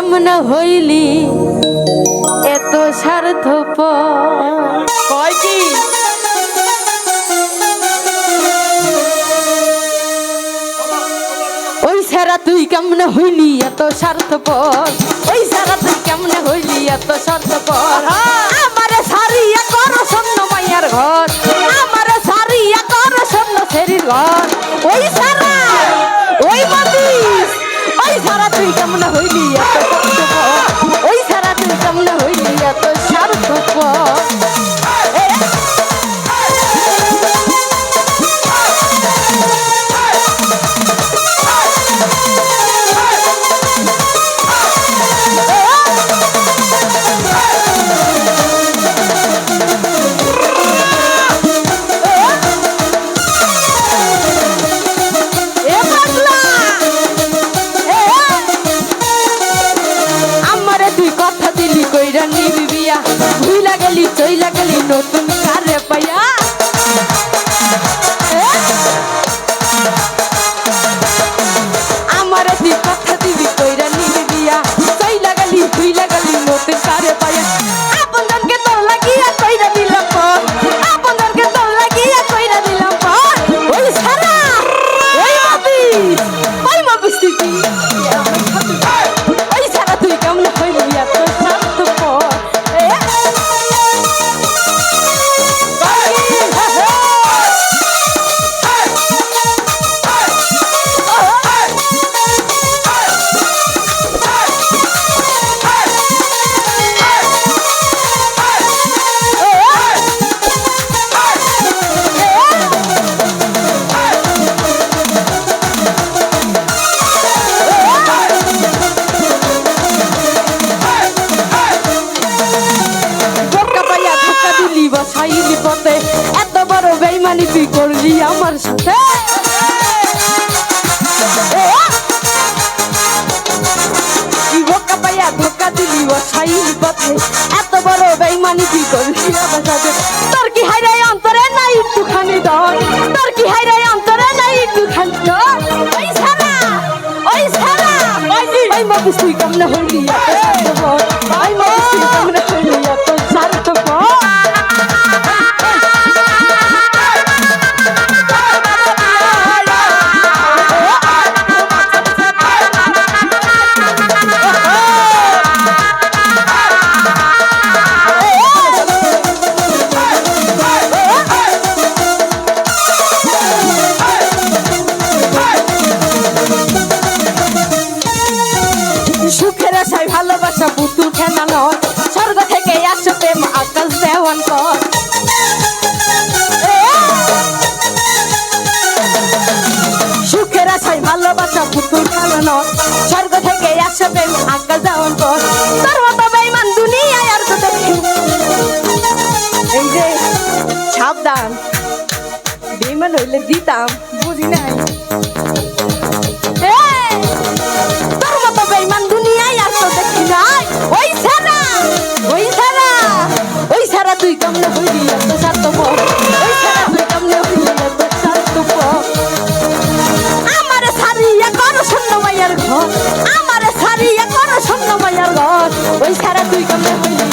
কেমন হইলি? এত স্বার্থ কয় সারা তুই কেমন হইলি? এত স্বার্থ ওই সারা তুই কেমন হইলি? এত স্বার্থ আমারে সারিয়া কর স্বর্ণ মাইয়ার ঘর। আমারে সারিয়া কর স্বর্ণ সেরির ঘর। ওই সারা কেমন হইলি এত স্বার্থপর ওই সারা তুই কেমন হইলি এত নতুন কারে পাইয়া? আমারে তুই কথা দিবি কইরা নিবি বিয়া চইলা গেলি ভুইলা গেলি নতুন কারে পাইয়া আপনজনকে তোর সারা তুই বেইমানি তুই করলি আমার সাথে। ধোকা দিলি, বসাইলি পথে। এত বড় বেইমানি তুই করলি আমার আশায় ভালোবাসা পুতুল খেলা স্বর্গ থেকে আসো প্রেম, আকাশ দেওয়ান কর সুখের আশায় ভালোবাসা পুতুল খেলা স্বর্গ থেকে আসো প্রেম, আকাশ দেওয়ান কর তোর মতো বেইমান দুনিয়ায় আর তো এই যে সাবধান। বেইমান হইলে দিতাম, বুঝি নাই। মাইয়ার ঘর